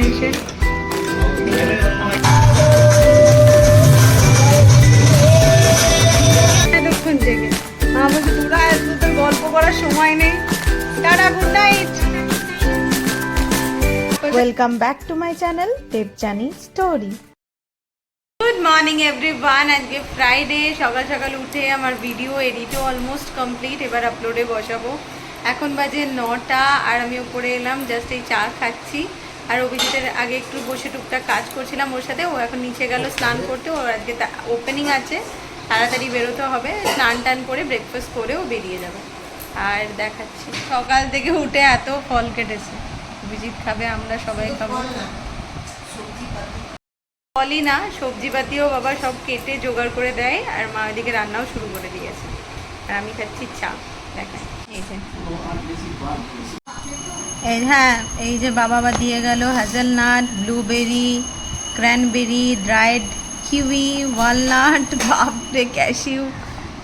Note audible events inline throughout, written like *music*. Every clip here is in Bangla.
এখানে এসে। এতক্ষণ জেগে। মা বলছে তোরা এত তোর গল্প করার সময় নেই। Tata good night welcome back to my channel Debjani story good morning everyone আজকে ফ্রাইডে সকাল সকাল উঠে আমার ভিডিও এডিটও অলমোস্ট কমপ্লিট এবার আপলোডে বসাবো। এখন বাজে নটা আর আমি উপরে এলাম জাস্ট এই চা খাচ্ছি। আর অভিজিতের আগে একটু বসে টুকটাক কাজ করছিলাম ওর সাথে ও এখন নিচে গেল স্নান করতে ওর আজকে ওপেনিং আছে তাড়াতাড়ি বেরোতে হবে স্নান টান করে ব্রেকফাস্ট করে ও বেরিয়ে যাবে। আর দেখাচ্ছি সকাল থেকে উঠে এত ফল কেটেছে। অভিজিৎ খাবে আমরা সবাই খাব। ফলই না সবজিপাতিও বাবা সব কেটে জোগাড় করে দেয় আর মা এদিকে রান্নাও শুরু করে দিয়েছে। আর আমি খাচ্ছি চা দেখাই। এই যে। এই হ্যাঁ এই যে বাবা বা দিয়ে গেল hazelnut blueberry cranberry dried kiwi walnut বাপরে ক্যাশিউ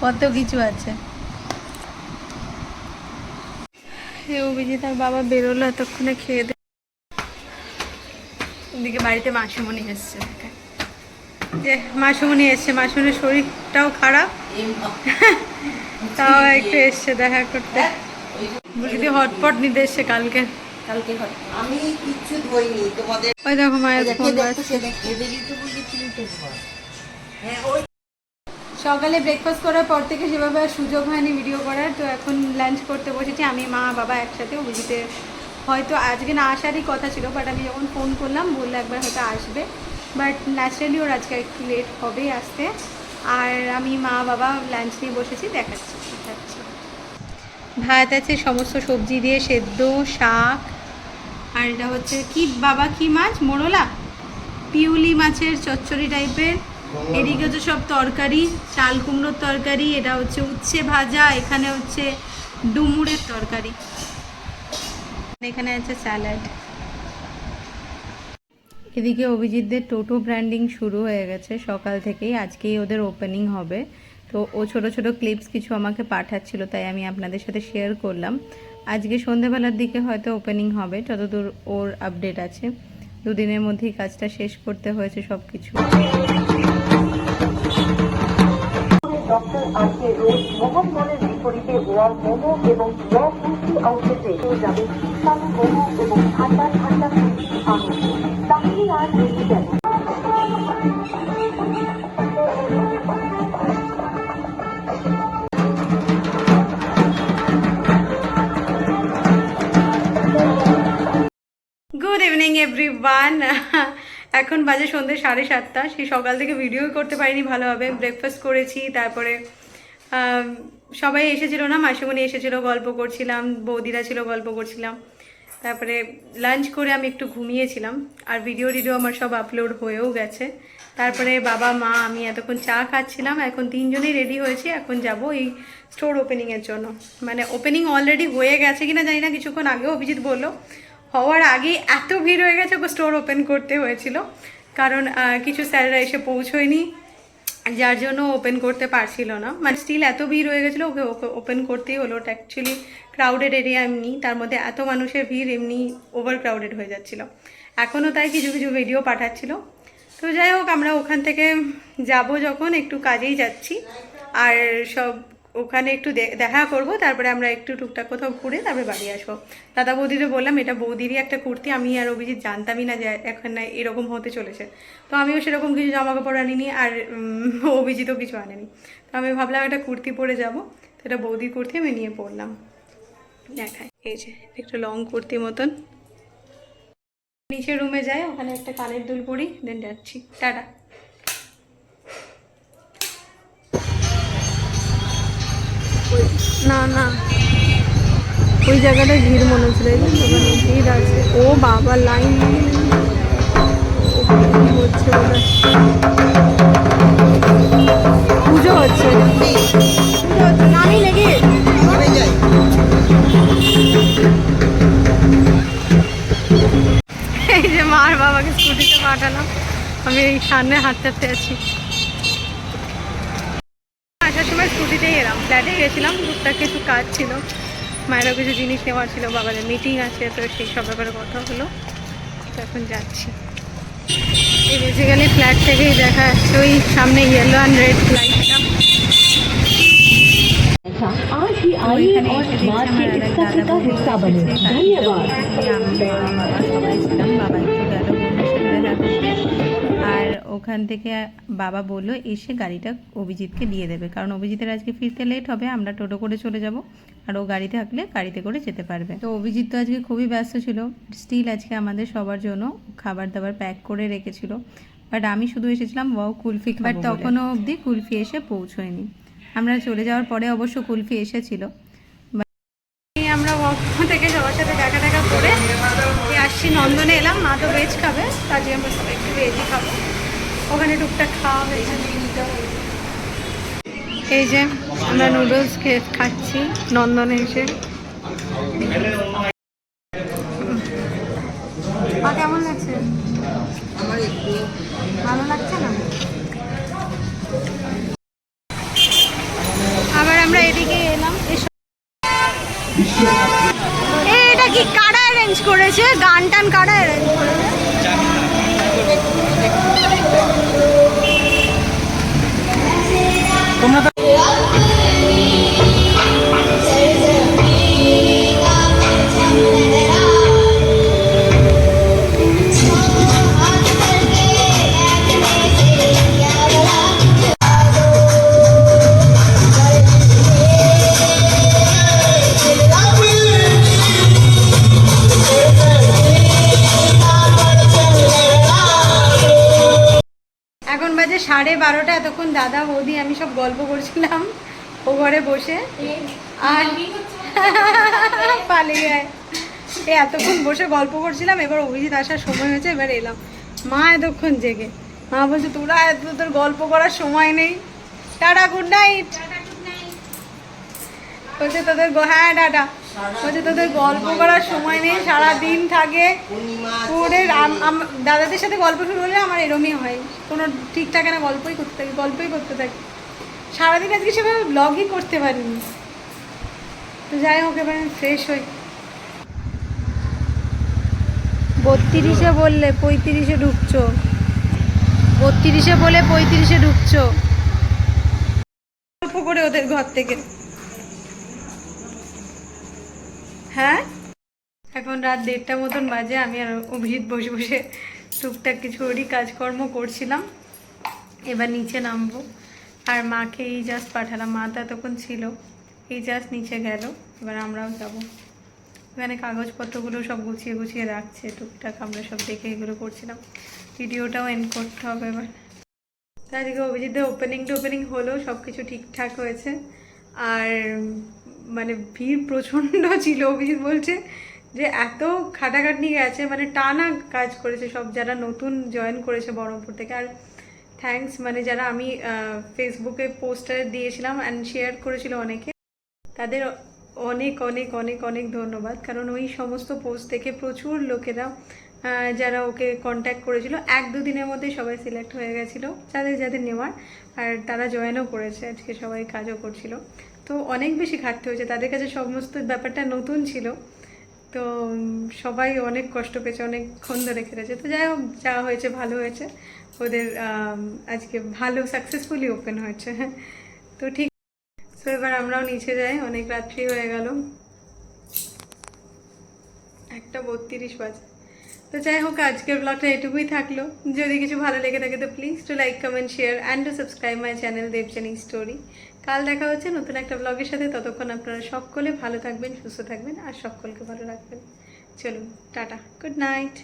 কত কিছু আছে। অভিজিৎ আর বাবা বেরোলো এতক্ষণে খেয়ে দে ওদিকে বাড়িতে মাসুমণি এসছে যে মাসুমণি এসছে মাসুমনির শরীরটাও খারাপ। *laughs* তাও একটু এসছে দেখা করতে। বুঝলি হটপট নিতে এসছে কালকে। কালকে আমি কিচ্ছু তোমাদের ওই দেখো মায়ের ফোন হ্যাঁ ওই সকালে ব্রেকফাস্ট করার পর থেকে সেভাবে সুযোগ হয়নি ভিডিও করার তো এখন লাঞ্চ করতে বসেছি। আমি মা বাবা একসাথে বুঝিতে হয়তো আজকে না আসারই কথা ছিল বাট আমি যখন ফোন করলাম বললে একবার হয়তো আসবে। বাট ন্যাচারালি ওর আজকে একটু লেট হবেই আসতে। আর আমি মা বাবা লাঞ্চ নিয়ে বসেছি দেখাচ্ছি দেখাচ্ছি। ভাত আছে, সমস্ত সবজি দিয়ে সেদ্ধ, শাক, আর এটা হচ্ছে কি বাবা, কি মাছ? মোরলা? পিউলি মাছের চচ্চড়ি টাইপের। এদিকে হচ্ছে সব তরকারি, চাল কুমড়োর তরকারি, এটা হচ্ছে উচ্ছে ভাজা, এখানে হচ্ছে ডুমুরের তরকারি। এখানে আছে স্যালাড। এদিকে অভিজিৎদের টোটো ব্র্যান্ডিং শুরু হয়ে গেছে, সকাল থেকেই। আজকেই ওদের ওপেনিং হবে। তো ও ছোট ছোট ক্লিপস কিছু আমাকে পাঠাচ্ছিল, তাই আমি আপনাদের সাথে শেয়ার করলাম। আজকে সন্ধেবেলার দিকে হয়তো ওপেনিং হবে, যতদূর ওর আপডেট আছে। দুদিনের মধ্যেই কাজটা শেষ করতে হয়েছে সব কিছু এবং ঠান্ডা ঠান্ডা এভরিওয়ান *laughs* এখন বাজে সন্ধ্যে সাড়ে সাতটা। সেই সকাল থেকে ভিডিও করতে পারিনি ভালোভাবে ব্রেকফাস্ট করেছি, তারপরে সবাই এসেছিল না? মাসিমণি এসেছিল, গল্প করছিলাম, বৌদিরা ছিল, গল্প করছিলাম। তারপরে লাঞ্চ করে আমি একটু ঘুমিয়েছিলাম। আর ভিডিও টিডিও আমার সব আপলোড হয়েও গেছে। তারপরে বাবা, মা, আমি এতক্ষণ চা খাচ্ছিলাম। এখন তিনজনেই রেডি হয়েছি। এখন যাব এই স্টোর ওপেনিংয়ের জন্য। মানে ওপেনিং অলরেডি হয়ে গেছে কিনা জানি না, কিছুক্ষণ আগেও অভিজিৎ বলল। হওয়ার আগেই এত ভিড় হয়ে গেছে ওকে স্টোর ওপেন করতে হয়েছিল। কারণ কিছু স্যাররা এসে পৌঁছয়নি, যার জন্য ওপেন করতে পারছিল না। মানে স্টিল এত ভিড় হয়ে গেছিল, ওকে ওকে ওপেন করতেই হলো। ওটা অ্যাকচুয়ালি ক্রাউডেড এরিয়া এমনি, তার মধ্যে এত মানুষের ভিড় এমনি ওভার ক্রাউডেড হয়ে যাচ্ছিল। এখনও তাই কিছু কিছু ভিডিও পাঠাচ্ছিল। তো যাই হোক, আমরা ওখান থেকে যাব যখন, একটু কাজেই যাচ্ছি। আর সব ওখানে একটু দেখা করব তারপরে আমরা একটু টুকটাক কোথাও ঘুরে তারপরে বাড়ি আসব। দাদা বৌদিকে বললাম এটা বৌদিরই একটা কুর্তি আমি আর অভিজিৎ জানতামই না যে এখন না এরকম হতে চলেছে। তো আমিও সেরকম কিছু জামা কাপড় আনিনি আর উম, *laughs* অভিজিৎও কিছু আনেনি। তো আমি ভাবলাম একটা কুর্তি পরে যাব তো এটা বৌদির কুর্তি আমি নিয়ে পরলাম। দেখাই। এই যে একটু লং কুর্তি মতন। নিচে রুমে যাই ওখানে একটা কানের দুল পরি দেন যাচ্ছি। টাটা। না না। ওই জায়গাটায় ভিড় মনে হচ্ছিল এই যে ভিড় আছে। ও বাবা লাইন হচ্ছে পুজো হচ্ছে পুজো হচ্ছে। নামি লেগে। যাই। এই যে মার বাবাকে স্কুটিতে পাঠালাম। আমি এই সামনে হাঁটতে হাঁটতে আছি আসার সময় স্কুটিতেই এলাম ফ্ল্যাটে গেছিলাম টুকটাক কিছু কাজ ছিল মায়েরও কিছু জিনিস নেওয়ার ছিল বাবাদের মিটিং আছে তো সেই সব ব্যাপারে কথা হলো তো এখন যাচ্ছি এই বেসিক্যালি ফ্ল্যাট থেকেই দেখা যাচ্ছে ওই সামনে ইয়েলো অ্যান্ড রেড লাইটটা आज ही आइए ওইখানে और এসে দেখছি समाज আমার के আর इस এক सत्य দাদা का বৌদি हिस्सा बने এসেছে। धन्यवाद ওখান থেকে বাবা বলল এসে গাড়িটা অভিজিৎকে দিয়ে দেবে। কারণ অভিজিতের আজকে ফিরতে লেট হবে আমরা টোটো করে চলে যাব। আর ও গাড়ি থাকলে গাড়িতে করে যেতে পারবে। তো অভিজিৎ তো আজকে খুবই ব্যস্ত ছিল। স্টিল আজকে আমাদের সবার জন্য খাবার দাবার প্যাক করে রেখেছিল। বাট আমি শুধু এসেছিলাম ওয়াও কুলফি বাট তখনও অবধি কুলফি এসে পৌঁছয়নি। আমরা চলে যাওয়ার পরে অবশ্য কুলফি এসেছিল। আমরা ওয়াক *laughs* থেকে সবার সাথে দেখা দেখা করে আসছি নন্দনে। এলাম মা তো ভেজ খাবে তার জন্য আমরা সবাই একটু ভেজই খাব। ওখানে টুকটাক খাওয়া হয়েছে। এই যে আমরা নুডলস খেয়ে খাচ্ছি নন্দনে এসে। কেমন লাগছে? ভালো লাগছে না? এখন সাড়ে বারোটা এতক্ষণ দাদা বৌদি আমি সব গল্প করছিলাম ও ঘরে বসে। আর *laughs* পালিয়ে যায়। এ এতক্ষণ বসে গল্প করছিলাম এবার অভিজিৎ আসার সময় হয়েছে এবার এলাম। মা এতক্ষণ জেগে। মা বলছে তোরা এত তোর গল্প করার সময় নেই। টাটা গুড নাইট বলছে তোদের হ্যাঁ টাটা। বলছে, তোদের গল্প করার সময় নেই সারা দিন থাকে আম- দাদাদের সাথে গল্প শুরু হলে আমার এরমই হয়। কোনো ঠিক থাকে না গল্পই করতে থাকি গল্পই করতে থাকি। সারাদিন আজকে সেভাবে ব্লগই করতে পারিনি। তো যাই হোক, এবার ফ্রেশ হই। বত্রিশে বললে পঁয়ত্রিশে ঢুকছো। বত্রিশে বলে পঁয়ত্রিশে ঢুকছো। গল্প করে ওদের ঘর থেকে। হ্যাঁ? এখন রাত দেড়টা মতন বাজে, আমি আর অভিজিৎ বসে বসে টুকটাক কিছু ওরই কাজকর্ম করছিলাম। এবার নিচে নামবো। আর মাকে এই জাস্ট পাঠালাম, মা তো এতক্ষণ ছিল। এই জাস্ট নিচে গেল, এবার আমরাও যাব। এখানে কাগজপত্রগুলো সব গুছিয়ে গুছিয়ে রাখছে, টুকটাক আমরা সব দেখে এগুলো করছিলাম। ভিডিওটাও এন্ড করতে হবে এবার। তাদেরকে অভিজিৎদের ওপেনিং টোপেনিং হলো সব কিছু ঠিকঠাক হয়েছে। আর মানে ভিড় প্রচণ্ড ছিল, অভিজিৎ বলছে যে এত খাটাখাটনি গেছে মানে টানা কাজ করেছে সব, যারা নতুন জয়েন করেছে বহরমপুর থেকে। আর থ্যাঙ্কস মানে যারা আমি ফেসবুকে পোস্টার দিয়েছিলাম অ্যান্ড শেয়ার করেছিল অনেকে, তাদের অনেক অনেক অনেক অনেক ধন্যবাদ। কারণ ওই সমস্ত পোস্ট থেকে প্রচুর লোকেরা যারা ওকে কন্ট্যাক্ট করেছিল, এক দুদিনের মধ্যে সবাই সিলেক্ট হয়ে গেছিল, যাদের যাদের নেওয়ার। আর তারা জয়েনও করেছে, আজকে সবাই কাজও করছিল। তো অনেক বেশি খাটতে হয়েছে। তাদের কাছে সমস্ত ব্যাপারটা নতুন ছিল। তো সবাই অনেক কষ্ট পেয়েছে, অনেকক্ষণ ধরে খেলেছে। তো যাই হোক, যা হয়েছে ভালো হয়েছে। ওদের আজকে ভালো সাকসেসফুলি ওপেন হয়েছে। তো ঠিক তো এবার আমরাও নিচে যাই। অনেক রাত্রি হয়ে গেল। একটা বত্রিশ বাজে। তো যাই হোক, আজকের ব্লগটা এটুকুই থাকল। যদি কিছু ভালো লেগে থাকে, তো please to like comment share and to subscribe my channel Debjani story কাল দেখা হচ্ছে নতুন একটা ব্লগের সাথে। ততক্ষণ আপনারা সকলে ভালো থাকবেন, সুস্থ থাকবেন, আর সকলকে ভালো রাখবেন। চলুন, টাটা গুড নাইট